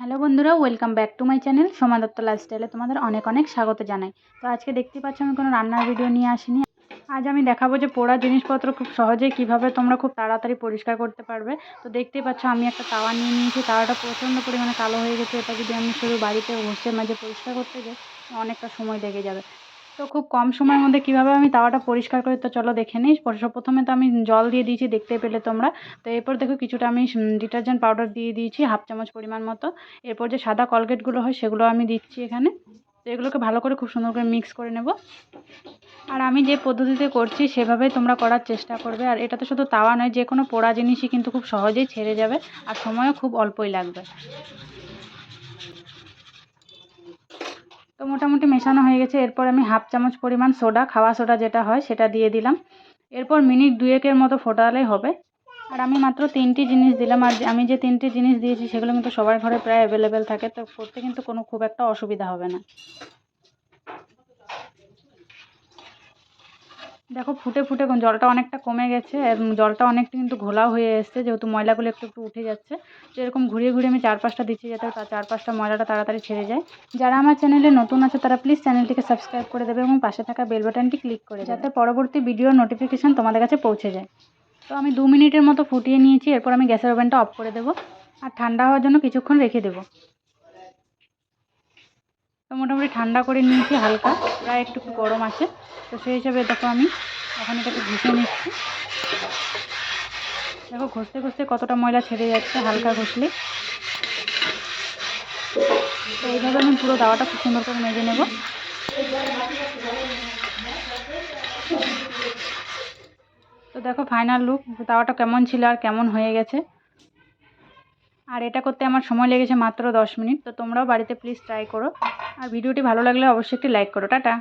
Hello বন্ধুরা, welcome back to my channel Soma Dutta লাইফস্টাইলে তোমাদের অনেক অনেক স্বাগত জানাই। তো আজকে দেখতে পাচ্ছ আমি কোনো রান্নার ভিডিও নিয়ে আসিনি। আজ আমি দেখাবো যে পোড়া জিনিসপত্র খুব সহজেই কীভাবে তোমরা খুব তাড়াতাড়ি পরিষ্কার করতে পারবে। তো দেখতেই পাচ্ছ আমি একটা তাওয়া নিয়ে নিয়েছি। তাওয়াটা প্রচণ্ড পরিমাণে কালো হয়ে গেছে। এটা যদি আমি শুধু বাড়িতে ঘষে মাঝে পরিষ্কার করতে যাই, অনেকটা সময় লেগে যাবে। তো খুব কম সময়ের মধ্যে কীভাবে আমি তাওয়াটা পরিষ্কার করি? তো চলো দেখে নিই। প্রথমে তো আমি জল দিয়ে দিয়েছি, দেখতে পেলে তোমরা। তো এরপর দেখো কিছুটা আমি ডিটারজেন্ট পাউডার দিয়ে দিয়েছি, হাফ চামচ পরিমাণ মতো। এরপর যে সাদা কলগেটগুলো হয়, সেগুলো আমি দিচ্ছি এখানে। তো এগুলোকে ভালো করে খুব সুন্দর করে মিক্স করে নেব। আর আমি যে পদ্ধতিতে করছি সেভাবেই তোমরা করার চেষ্টা করবে। আর এটা তো শুধু তাওয়া নয়, যে কোনো পোড়া জিনিসই কিন্তু খুব সহজেই ছেড়ে যাবে। আর সময়ও খুব অল্পই লাগবে তো মোটামুটি মেশানো হয়ে গেছে। এরপর আমি হাফ চামচ পরিমাণ সোডা, খাওয়া সোডা যেটা হয় সেটা দিয়ে দিলাম। এরপর মিনিট দুয়েকের মতো ফোটালেই হবে। আর আমি মাত্র তিনটি জিনিস দিলাম। আর আমি যে তিনটি জিনিস দিয়েছি সেগুলো কিন্তু সবার ঘরে প্রায় অ্যাভেলেবেল থাকে। তো করতে কিন্তু কোনো খুব একটা অসুবিধা হবে না। দেখো ফুটে ফুটে জলটা অনেকটা কমে গেছে জলটা অনেকটা কিন্তু ঘোলাও হয়ে এসছে, যেহেতু ময়লাগুলো একটু একটু উঠে যাচ্ছে। তো এরকম ঘুরিয়ে ঘুরিয়ে আমি চার পাঁচটা দিচ্ছি যাতে তার চার পাঁচটা ময়লাটা তাড়াতাড়ি ছেড়ে যায়। যারা আমার চ্যানেলে নতুন আছে, তারা প্লিজ চ্যানেলটিকে সাবস্ক্রাইব করে দেবে এবং পাশে থাকা বেল বাটনটি ক্লিক করে যাতে পরবর্তী ভিডিওর নোটিফিকেশান তোমাদের কাছে পৌঁছে যায়। তো আমি দু মিনিটের মতো ফুটিয়ে নিয়েছি, এরপর আমি গ্যাসের ওভেনটা অফ করে দেবো। আর ঠান্ডা হওয়ার জন্য কিছুক্ষণ রেখে দেবো। তো মোটামুটি ঠান্ডা করে নিয়েছি হালকা, প্রায় একটু গরম আছে। তো সেই হিসাবে দেখো আমি এখন এটাকে ঘষে নিচ্ছি। দেখো ঘষতে ঘষতে কতটা ময়লা ছেড়ে যাচ্ছে হালকা ঘষলে। তো এইভাবে আমি পুরো দাওয়াটা খুব সুন্দর করে মেজে নেব। তো দেখো ফাইনাল লুক দাওয়াটা কেমন ছিল আর কেমন হয়ে গেছে। আর এটা করতে আমার সময় লেগেছে মাত্র দশ মিনিট, তো তোমরাও বাড়িতে প্লিজ ট্রাই করো। আর ভিডিওটি ভালো লাগলে অবশ্যই একটি লাইক করো। টাটা!